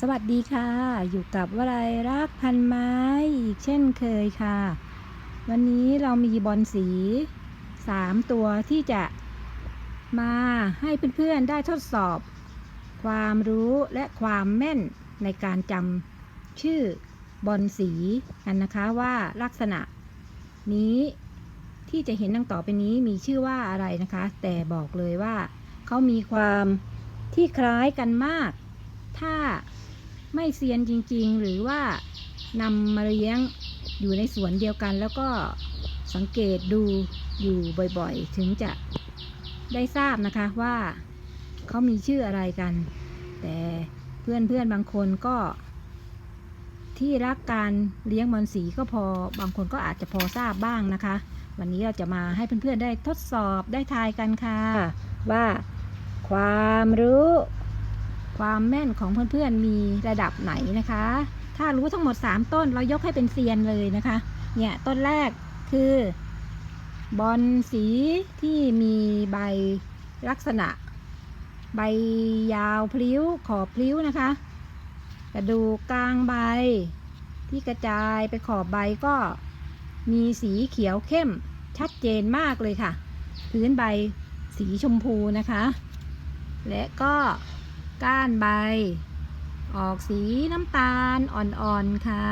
สวัสดีค่ะ อยู่กับวลัยรักพันไม้อีกเช่นเคยค่ะ วันนี้เรามีบอลสีสามตัวที่จะมาให้เพื่อนๆได้ทดสอบ ความรู้และความแม่นในการจำชื่อบอลสีกันนะคะว่าลักษณะนี้ที่จะเห็นดังต่อไปนี้มีชื่อว่าอะไรนะคะ แต่บอกเลยว่าเขามีความที่คล้ายกันมาก ถ้า ไม่เซียนจริงๆ หรือว่านำมาเลี้ยงอยู่ในสวนเดียวกัน แล้วก็สังเกตดูอยู่บ่อยๆ ถึงจะได้ทราบนะคะว่าเขามีชื่ออะไรกัน แต่เพื่อนๆบางคนก็ ที่รักการเลี้ยงบอลสีก็พอบางคนก็อาจจะพอทราบบ้างนะคะ วันนี้เราจะมาให้เพื่อนๆได้ทดสอบได้ทายกันค่ะ ว่าความรู้ ความแม่นของเพื่อนๆมีระดับไหนนะคะ ถ้ารู้ทั้งหมด 3 ต้นเรายกให้เป็นเซียนเลยนะคะ เนี่ยต้นแรกคือบอลสีที่มีใบลักษณะ ใบยาวพลิ้วขอบพลิ้วนะคะ กระดูกกลางใบ ที่กระจายไปขอบใบก็มีสีเขียวเข้มชัดเจนมากเลยค่ะ พื้นใบสีชมพูนะคะ และก็ ก้านใบ ออกสีน้ำตาลอ่อนๆค่ะ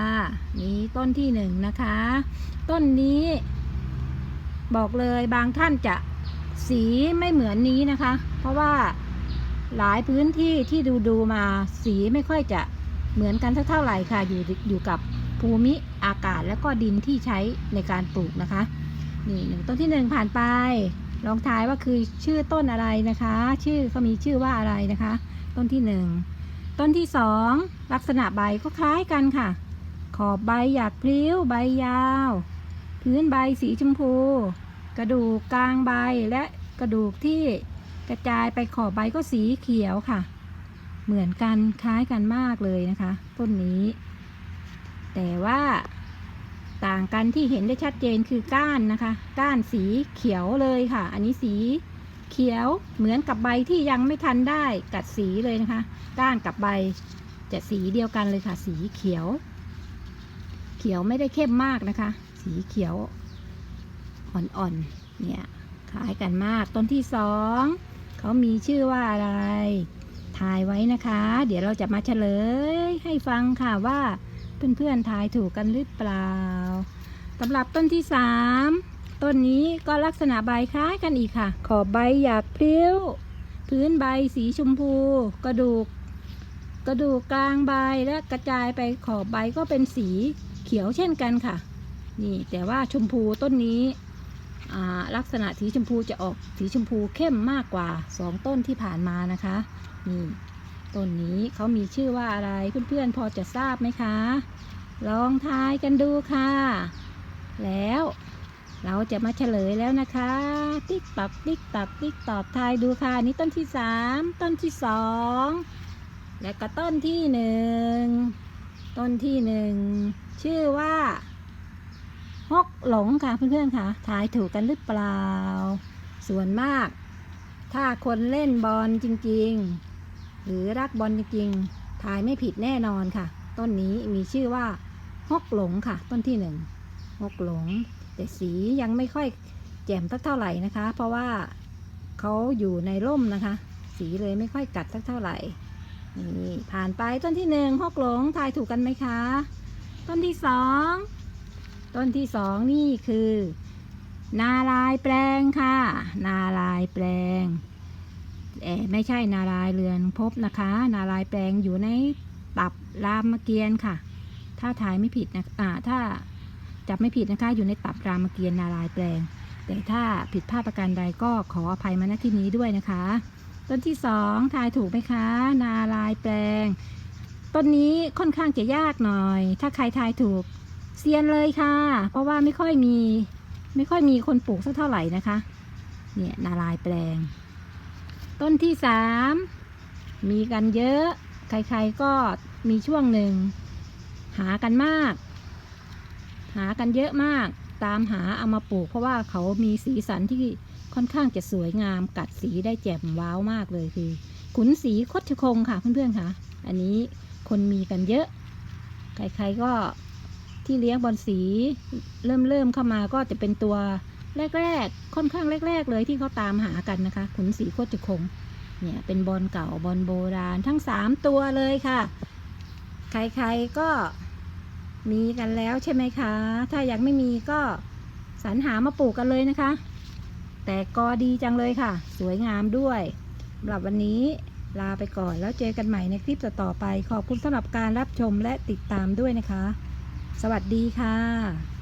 นี่ต้นที่หนึ่งนะคะ ต้นนี้ บอกเลยบางท่านจะสีไม่เหมือนนี้นะคะ เพราะว่าหลายพื้นที่ที่ดูดูๆมาสีไม่ค่อยจะเหมือนกันสักเท่าไหร่ค่ะ อยู่อยู่กับภูมิอากาศและก็ดินที่ใช้ในการปลูกนะคะ นี่หนึ่งต้นที่หนึ่งผ่านไป ลองทายว่าคือชื่อต้นอะไรนะคะ ชื่อเขามีชื่อว่าอะไรนะคะ ต้นที่หนึ่งต้นที่สองลักษณะใบก็คล้ายกันค่ะ ขอบใบหยากพลิ้ว ใบยาว พื้นใบสีชมพู กระดูกกลางใบและกระดูกที่กระจายไปขอบใบก็สีเขียวค่ะ เหมือนกันคล้ายกันมากเลยนะคะ ต้นนี้ แต่ว่าต่างกันที่เห็นได้ชัดเจนคือก้านนะคะ ก้านสีเขียวเลยค่ะ อันนี้สี เขียวเหมือนกับใบที่ยังไม่ทันได้กัดสีเลยนะคะ ก้านกับใบจะสีเดียวกันเลยค่ะ สีเขียว เขียวไม่ได้เข้มมากนะคะ สีเขียวอ่อนๆเนี่ยคล้ายกันมากต้นที่สองเขามีชื่อว่าอะไรทายไว้นะคะ เดี๋ยวเราจะมาเฉลยให้ฟังค่ะว่าเพื่อนๆทายถูกกันหรือเปล่าสำหรับต้นที่สาม ต้นนี้ก็ลักษณะใบคล้ายกันอีกค่ะ ขอบใบหยากพลิ้วพื้นใบสีชมพู กระดูก กระดูกกลางใบและกระจายไปขอบใบก็เป็นสีเขียวเช่นกันค่ะ นี่แต่ว่าชมพูต้นนี้ลักษณะสีชมพูจะออกสีชมพูเข้มมากกว่าสองต้นที่ผ่านมานะคะนี่ต้นนี้เขามีชื่อว่าอะไรเพื่อนๆพอจะทราบไหมคะ ลองทายกันดูค่ะ แล้ว เราจะมาเฉลยแล้วนะคะ ติ๊กตอกติ๊กตอกติ๊กตอกทายดูค่ะนี่ต้นที่สามต้นที่สองและก็ต้นที่หนึ่งต้นที่หนึ่งชื่อว่าฮกหลงค่ะเพื่อนๆค่ะทายถูกกันหรือเปล่า ส่วนมาก ถ้าคนเล่นบอลจริงๆ หรือรักบอลจริงๆทายไม่ผิดแน่นอนค่ะ ต้นนี้มีชื่อว่าฮกหลงค่ะ ต้นที่หนึ่ง ฮกหลง แต่สียังไม่ค่อยแจ่มสักเท่าไหร่นะคะ เพราะว่าเขาอยู่ในร่มนะคะ สีเลยไม่ค่อยกัดสักเท่าไหร่นี่ผ่านไปต้นที่หนึ่งฮกหลงทายถูกกันไหมคะ ต้นที่สองต้นที่สองนี่คือ นาลายแปลงค่ะ นาลายแปลงแต่ไม่ใช่นารายเรือนพบนะคะ นารายแปลงอยู่ในตับรามเกียรติ์ค่ะ ถ้าทายไม่ผิดนะอ่าถ้า จับไม่ผิดนะคะอยู่ในตับรามเกียรติ์นารายแปลง แต่ถ้าผิดพลาดประการใดก็ขออภัยมาณที่นี้ด้วยนะคะ ต้นที่สองทายถูกไหมคะ นารายแปลง ต้นนี้ค่อนข้างจะยากหน่อย ถ้าใครทายถูกเซียนเลยค่ะ เพราะว่าไม่ค่อยมีไม่ค่อยมีคนปลูกสักเท่าไหร่นะคะ เนี่ยนารายแปลง ต้นที่สามมีกันเยอะ ใครๆก็มีช่วงหนึ่งหากันมาก หากันเยอะมาก ตามหาเอามาปลูก เพราะว่าเขามีสีสันที่ค่อนข้างจะสวยงาม กัดสีได้แจ่มว้าวมากเลยคือ ขุนสีคดชคงค่ะเพื่อนๆค่ะ อันนี้คนมีกันเยอะ ใครๆก็ที่เลี้ยงบอลสีเริ่มเริ่มเข้ามาก็จะเป็นตัวแรกๆ ค่อนข้างแรก ๆ เลยที่เขาตามหากันนะคะ ขุนศรีโคตรคง เนี่ยเป็นบอลเก่าบอลโบราณทั้งสามตัวเลยค่ะ ใครๆก็ มีกันแล้วใช่ไหมคะ ถ้ายังไม่มีก็สรรหามาปลูกกันเลยนะคะ แต่กอดีจังเลยค่ะ สวยงามด้วยสำหรับวันนี้ลาไปก่อนแล้วเจอกันใหม่ในคลิปต่อไป ขอบคุณสำหรับการรับชมและติดตามด้วยนะคะ สวัสดีค่ะ